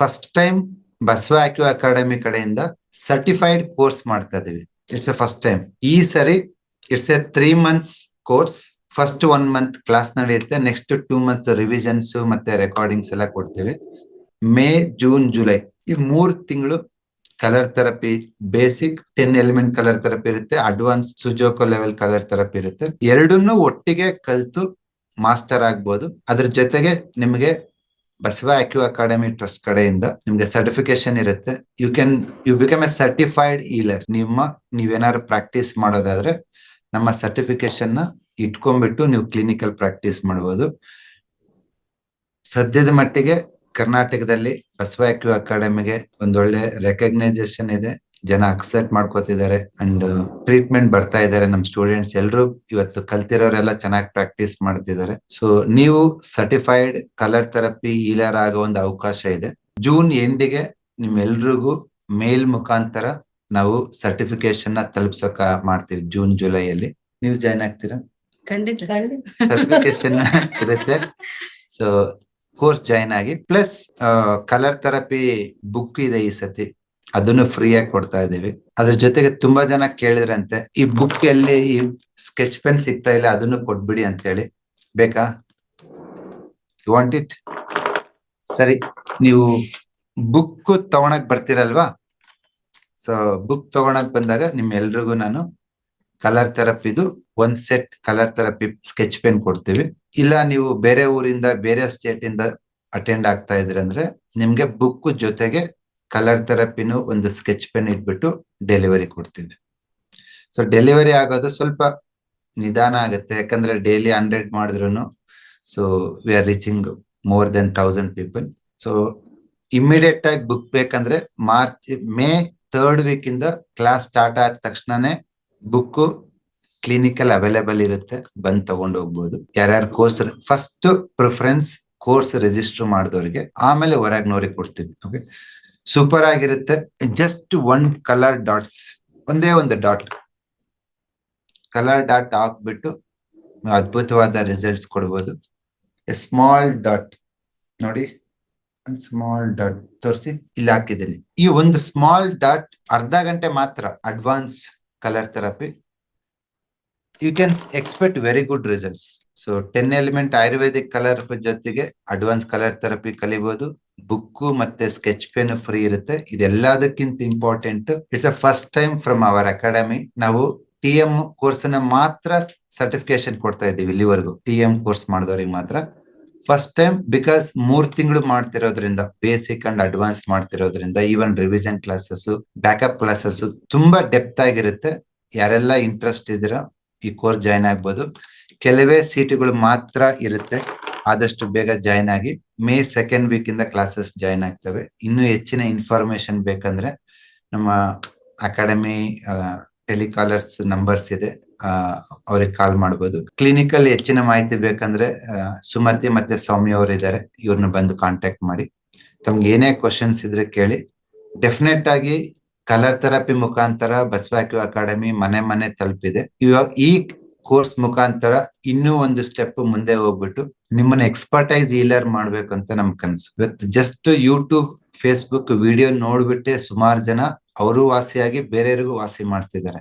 First time Basava acu academy ಕಡೆಯಿಂದ certified course ಮಾಡ್ತಾ ಇದೀವಿ. ಇಟ್ಸ್ ಎ ಫಸ್ಟ್ ಟೈಮ್ ಈ ಸರಿ it's a three months course first one month class ನಡೆಯುತ್ತೆ next two months revisions ಮತ್ತೆ recordings ಎಲ್ಲ ಕೊಡ್ತೀವಿ. ಮೇ ಜೂನ್ ಜುಲೈ ಈ ಮೂರ್ ತಿಂಗಳು colour therapy basic ten element colour therapy ಇರುತ್ತೆ. Advance Sujok level colour therapy ಇರುತ್ತೆ. ಎರಡನ್ನೂ ಒಟ್ಟಿಗೆ ಕಲ್ತು ಮಾಸ್ಟರ್ ಆಗ್ಬೋದು. ಅದ್ರ ಜೊತೆಗೆ ನಿಮಗೆ ಬಸವ ಅಕ್ಯೂ ಅಕಾಡೆಮಿ ಟ್ರಸ್ಟ್ ಕಡೆಯಿಂದ ನಿಮ್ಗೆ ಸರ್ಟಿಫಿಕೇಶನ್ ಇರುತ್ತೆ. You can you become a certified healer ನಿಮ್ಮ, ನೀವೇನಾದ್ರು ಪ್ರಾಕ್ಟೀಸ್ ಮಾಡೋದಾದ್ರೆ ನಮ್ಮ ಸರ್ಟಿಫಿಕೇಶನ್ನ ಇಟ್ಕೊಂಡ್ಬಿಟ್ಟು ನೀವು ಕ್ಲಿನಿಕಲ್ ಪ್ರಾಕ್ಟೀಸ್ ಮಾಡಬಹುದು ಸದ್ಯದ ಮಟ್ಟಿಗೆ ಕರ್ನಾಟಕದಲ್ಲಿ ಬಸವ ಅಕ್ಯೂ ಅಕಾಡೆಮಿಗೆ ಒಂದೊಳ್ಳೆ ರೆಕಗ್ನೈಸೇಷನ್ ಇದೆ. ಜನ ಅಕ್ಸೆಪ್ಟ್ ಮಾಡ್ಕೋತಿದ್ದಾರೆ ಅಂಡ್ ಟ್ರೀಟ್ಮೆಂಟ್ ಬರ್ತಾ ಇದ್ದಾರೆ ನಮ್ ಸ್ಟೂಡೆಂಟ್ಸ್ ಎಲ್ಲರೂ ಇವತ್ತು ಕಲ್ತಿರೋರೆಲ್ಲ ಚೆನ್ನಾಗಿ ಪ್ರಾಕ್ಟೀಸ್ ಮಾಡ್ತಿದ್ದಾರೆ. ಸೊ ನೀವು ಸರ್ಟಿಫೈಡ್ ಕಲರ್ ಥೆರಪಿ ಹೀಲರ್ ಆಗೋ ಒಂದು ಅವಕಾಶ ಇದೆ. ಜೂನ್ ಎಂಡಿಗೆ ನಿಮ್ಮೆಲ್ರಿಗೂ ಮೇಲ್ ಮುಖಾಂತರ ನಾವು ಸರ್ಟಿಫಿಕೇಶನ್ನ ತಲುಪ್ಸಕ ಮಾಡ್ತೀವಿ ಜೂನ್ ಜುಲೈಯಲ್ಲಿ ನೀವು ಜಾಯ್ನ್ ಆಗ್ತೀರಾ? ಖಂಡಿತ. ಸರ್ಟಿಫಿಕೇಶನ್ ಇರುತ್ತೆ. ಸೊ ಕೋರ್ಸ್ ಜಾಯ್ನ್ ಆಗಿ. ಪ್ಲಸ್ ಕಲರ್ ಥೆರಪಿ ಬುಕ್ ಇದೆ ಈ ಸತಿ. ಅದನ್ನು ಫ್ರೀ ಆಗಿ ಕೊಡ್ತಾ ಇದೀವಿ ಅದ್ರ ಜೊತೆಗೆ ತುಂಬಾ ಜನ ಕೇಳಿದ್ರಂತೆ, ಈ ಬುಕ್ ಎಲ್ಲಿ ಈ ಸ್ಕೆಚ್ ಪೆನ್ ಸಿಗ್ತಾ ಇಲ್ಲ, ಅದನ್ನು ಕೊಟ್ಬಿಡಿ ಅಂತ ಹೇಳಿ ಬೇಕಾ ವಾಂಟ್ ಇಟ್ ಸರಿ, ನೀವು ಬುಕ್ ತಗೊಳಕ್ ಬರ್ತೀರಲ್ವಾ? ಸೊ ಬುಕ್ ತಗೊಳಕ್ ಬಂದಾಗ ನಿಮ್ ಎಲ್ರಿಗೂ ನಾನು ಕಲರ್ ಥೆರಪಿದು ಒಂದ್ set colour therapy sketch pen ಕೊಡ್ತೀವಿ. ಇಲ್ಲ, ನೀವು ಬೇರೆ ಊರಿಂದ, ಬೇರೆ ಸ್ಟೇಟ್ ಇಂದ ಅಟೆಂಡ್ ಆಗ್ತಾ ಇದ್ರಿ ಅಂದ್ರೆ ನಿಮ್ಗೆ ಬುಕ್ ಜೊತೆಗೆ ಕಲರ್ ಥೆರಪಿನು ಒಂದು ಸ್ಕೆಚ್ ಪೆನ್ ಇಟ್ಬಿಟ್ಟು ಡೆಲಿವರಿ ಕೊಡ್ತೀವಿ. ಸೊ ಡೆಲಿವರಿ ಆಗೋದು ಸ್ವಲ್ಪ ನಿಧಾನ ಆಗುತ್ತೆ. ಯಾಕಂದ್ರೆ ಡೈಲಿ ಹಂಡ್ರೆಡ್ ಮಾಡಿದ್ರು so we are reaching more than thousand people so immediate ಆಗಿ ಬುಕ್ ಬೇಕಂದ್ರೆ ಮಾರ್ಚ್, ಮೇ ಥರ್ಡ್ ವೀಕ್ ಇಂದ ಕ್ಲಾಸ್ ಸ್ಟಾರ್ಟ್ ಆದ ತಕ್ಷಣನೇ ಬುಕ್ ಕ್ಲಿನಿಕಲ್ ಅವೈಲೇಬಲ್ ಇರುತ್ತೆ. ಬಂದ್ ತಗೊಂಡು ಹೋಗ್ಬೋದು. ಯಾರ್ಯಾರು course first preference course register ಮಾಡಿದವರಿಗೆ ಆಮೇಲೆ ಹೊರಗ್ನವ್ರಿಗೆ ಕೊಡ್ತೀವಿ. ಓಕೆ ಸೂಪರ್ ಆಗಿರುತ್ತೆ. ಜಸ್ಟ್ ಒನ್ ಕಲರ್ ಡಾಟ್ಸ್ ಒಂದೇ ಒಂದು ಡಾಟ್ ಕಲರ್ ಡಾಟ್ ಹಾಕ್ಬಿಟ್ಟು ಅದ್ಭುತವಾದ ರಿಸಲ್ಟ್ಸ್ ಕೊಡ್ಬೋದು. ಸ್ಮಾಲ್ ಡಾಟ್ ನೋಡಿ, ಒಂದು ಸ್ಮಾಲ್ ಡಾಟ್ ತೋರಿಸಿ, ಇಲ್ಲಿ ಹಾಕಿದ್ದೀನಿ. ಈ ಒಂದು ಸ್ಮಾಲ್ ಡಾಟ್ ಅರ್ಧ ಗಂಟೆ ಮಾತ್ರ advance colour therapy you can expect very good results so ten element ayurvedic colour ಜೊತೆಗೆ ಅಡ್ವಾನ್ಸ್ ಕಲರ್ ಥೆರಪಿ ಕಲಿಬಹುದು ಬುಕ್ ಮತ್ತೆ ಸ್ಕೆಚ್ ಪೆನ್ ಫ್ರೀ ಇರುತ್ತೆ. ಇದೆಲ್ಲದಕ್ಕಿಂತ important it's a first time from our academy ನಾವು T M ಕೋರ್ಸ್ನ ಮಾತ್ರ certification ಕೊಡ್ತಾ ಇದ್ದೀವಿ ಇಲ್ಲಿವರೆಗೂ. ಟಿ ಎಂ ಕೋರ್ಸ್ ಮಾಡಿದವ್ರಿಗೆ ಮಾತ್ರ. ಫಸ್ಟ್ ಟೈಮ್ ಬಿಕಾಸ್ ಮೂರ್ ತಿಂಗಳು ಮಾಡ್ತಿರೋದ್ರಿಂದ basic and advance ಮಾಡ್ತಿರೋದ್ರಿಂದ even revision classes backup classes ತುಂಬಾ ಡೆಪ್ತ್ ಆಗಿರುತ್ತೆ. ಯಾರೆಲ್ಲ ಇಂಟ್ರೆಸ್ಟ್ ಇದ್ದೀರಾ, ಈ ಕೋರ್ಸ್ ಜಾಯ್ನ್ ಆಗ್ಬೋದು. ಕೆಲವೇ ಸೀಟುಗಳು ಮಾತ್ರ ಇರುತ್ತೆ. ಆದಷ್ಟು ಬೇಗ ಜಾಯ್ನ್ ಆಗಿ ಮೇ ಸೆಕೆಂಡ್ ವೀಕ್ ಇಂದ ಕ್ಲಾಸಸ್ ಜಾಯ್ನ್ ಆಗ್ತವೆ. ಇನ್ನು ಹೆಚ್ಚಿನ ಇನ್ಫಾರ್ಮೇಶನ್ ಬೇಕಂದ್ರೆ ನಮ್ಮ ಅಕಾಡೆಮಿ ಟೆಲಿಕಾಲರ್ಸ್ ನಂಬರ್ಸ್ ಇದೆ. ಅವ್ರಿಗೆ ಕಾಲ್ ಮಾಡಬಹುದು ಕ್ಲಿನಿಕಲ್ ಹೆಚ್ಚಿನ ಮಾಹಿತಿ ಬೇಕಂದ್ರೆ ಸುಮತಿ ಮತ್ತೆ ಸೌಮ್ಯ ಅವರು ಇದ್ದಾರೆ ಇವ್ರನ್ನ ಬಂದು ಕಾಂಟ್ಯಾಕ್ಟ್ ಮಾಡಿ. ತಮ್ಗೆ ಏನೇ ಕ್ವಶನ್ಸ್ ಇದ್ರೆ ಕೇಳಿ. ಡೆಫಿನೆಟ್ ಆಗಿ ಕಲರ್ ಥೆರಪಿ ಮುಖಾಂತರ ಬಸವಾಕ್ಯೂ ಅಕಾಡೆಮಿ ಮನೆ ಮನೆ ತಲುಪಿದೆ. ಇವಾಗ ಈ ಕೋರ್ಸ್ ಮುಖಾಂತರ ಇನ್ನೂ ಒಂದು ಸ್ಟೆಪ್ ಮುಂದೆ ಹೋಗ್ಬಿಟ್ಟು ನಿಮ್ಮನ್ನ ಎಕ್ಸ್ಪರ್ಟೈಸ್ ಈಲರ್ ಮಾಡ್ಬೇಕು ಅಂತ ನಮ್ ಕನ್ಸು. ಇವತ್ತು ಜಸ್ಟ್ ಯೂಟ್ಯೂಬ್ ಫೇಸ್ಬುಕ್ ವಿಡಿಯೋ ನೋಡ್ಬಿಟ್ಟೆ ಸುಮಾರು ಜನ ಅವರು ವಾಸಿಯಾಗಿ ಬೇರೆಯವರಿಗೂ ವಾಸಿ ಮಾಡ್ತಿದ್ದಾರೆ.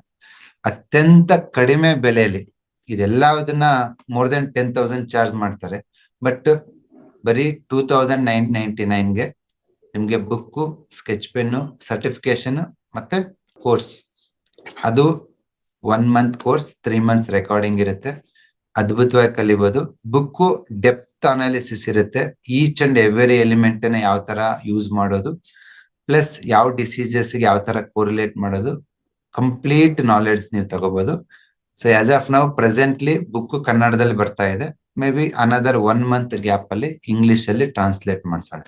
ಅತ್ಯಂತ ಕಡಿಮೆ ಬೆಲೆಯಲ್ಲಿ ಇದೆಲ್ಲದನ್ನ more than ten thousand charge ಮಾಡ್ತಾರೆ. ಬಟ್ ಬರೀ ಟೂ ತೌಸಂಡ್ ನೈನ್ ನೈಂಟಿ ನೈನ್ಗೆ ನಿಮ್ಗೆ ಬುಕ್ಕು ಸ್ಕೆಚ್ ಪೆನ್ನು ಸರ್ಟಿಫಿಕೇಶನ್ ಮತ್ತೆ ಕೋರ್ಸ್ ಅದು one month course three months recording ಇರುತ್ತೆ. ಅದ್ಭುತವಾಗಿ ಕಲಿಬಹುದು ಬುಕ್ಕು ಡೆಪ್ತ್ ಅನಾಲಿಸಿಸ್ ಇರುತ್ತೆ. ಈಚ್ ಅಂಡ್ ಎವ್ರಿ ಎಲಿಮೆಂಟ್ನ ಯಾವ ತರ ಯೂಸ್ ಮಾಡೋದು. ಪ್ಲಸ್ ಯಾವ ಡಿಸೀಸಸ್ ಯಾವ ತರ ಕೋರಿಲೇಟ್ ಮಾಡೋದು. ಕಂಪ್ಲೀಟ್ ನಾಲೆಡ್ಜ್ ನೀವು ತಗೋಬಹುದು ಸೊ ಆಸ್ ಆಫ್ ನಾವು ಪ್ರೆಸೆಂಟ್ಲಿ ಬುಕ್ ಕನ್ನಡದಲ್ಲಿ ಬರ್ತಾ ಇದೆ. Maybe another one month gap ಅಲ್ಲಿ ಇಂಗ್ಲಿಷ್ ಅಲ್ಲಿ ಟ್ರಾನ್ಸ್ಲೇಟ್ ಮಾಡ್ಸೋಣ.